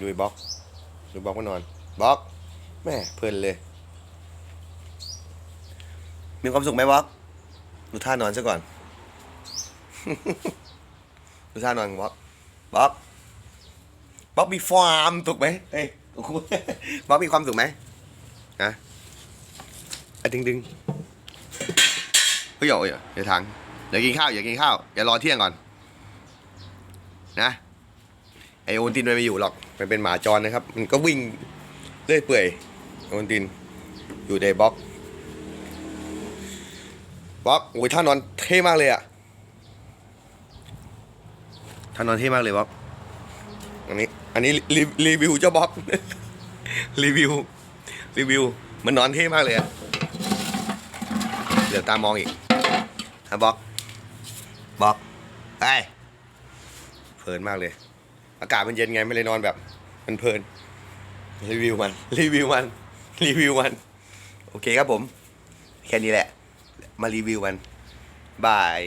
ดูไอ้บล็อกดูบล็อกมานอนบล็อกแม่เพลินเลย มีความสุขไหมบล็อกดูท่านอนซะก่อน ดูท่านอนบล็อกบล็อกบล็อกมีความสุขไหมเอ้ยบล็อกมีความสุขไหมฮะอะดึงดึงเฮ้ยอย่าอย่าอย่าทางอย่ากินข้าวอย่ากินข้าวอย่ารอเที่ยงก่อน นะ ไอโอนตินมันไม่อยู่หรอก มันเป็นหมาจรนะครับ มันก็วิ่งเรื่อยเปื่อยโอนติน อยู่ในบล็อก บล็อก โอ้ยท่านอนเท่มากเลยอะท่านอนเท่มากเลยบล็อก อันนี้ อันนี้รีรีวิวเจ้าบล็อก รีวิว รีวิว มันนอนเท่มากเลยอะเดี๋ยวตามองอีกฮะบล็อก บล็อกไอ้ยเพลินมากเลย อากาศมันเย็นไงไม่เลยนอนแบบมันเพลินรีวิวมัน รีวิวมัน รีวิวมัน โอเคครับผม แค่นี้แหละ มารีวิวมันบาย